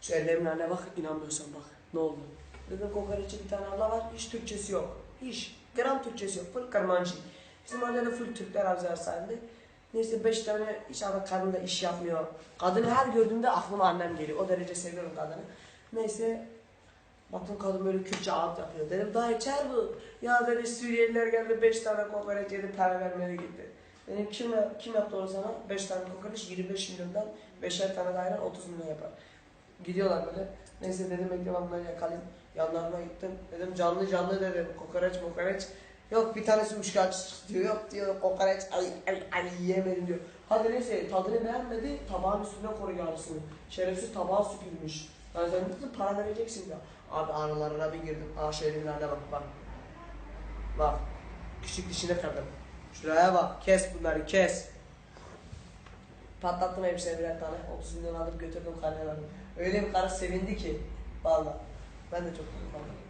Şu ellerimin haline bak inanmıyorsan bak. Ne oldu? Dedim kokoreççi bir tane abla var. Hiç Türkçesi yok. Hiç. Gram Türkçesi yok. Full karmancı. Bizim mahallede full Türkler Avcılar sahilde. Neyse beş tane inşallah kadın da iş yapmıyor. Kadını her gördüğümde aklıma annem geliyor. O derece seviyorum kadını. Neyse Baktım kadın böyle Kürtçe ağıt yapıyor. Dedim daha içer bu. Ya dedi Suriyeliler geldi 5 tane kokoreç yedi para vermedi gitti. Dedim kim, kim yaptı onu sana? 5 tane kokoreç 25 milyondan 5'er tane ayran 30 milyon yapar. Gidiyorlar böyle. Neyse dedim bekle ben bunları yakalayayım. Yanlarına gittim. Dedim canlı canlı dedim kokoreç mokoreç. Yok bir tanesi çıktı diyor. Yok diyor kokoreç ay ay ay yiyemedim diyor. Hadi neyse tadını beğenmedi tabağın üstüne koru yarısını. Şerefsiz tabağı süpürmüş. Ben sen dedim para vereceksin ya. Abi aralarına bir girdim. Aa şu elimlerine bak bak. Bak. Küçük dişini kırdım. Şuraya bak. Kes bunları kes. Patlattım hepsine birer tane. 30 milyon alıp götürdüm karnına. Öyle bir karı sevindi ki. Vallahi. Ben de çok mutluyum. vallahi.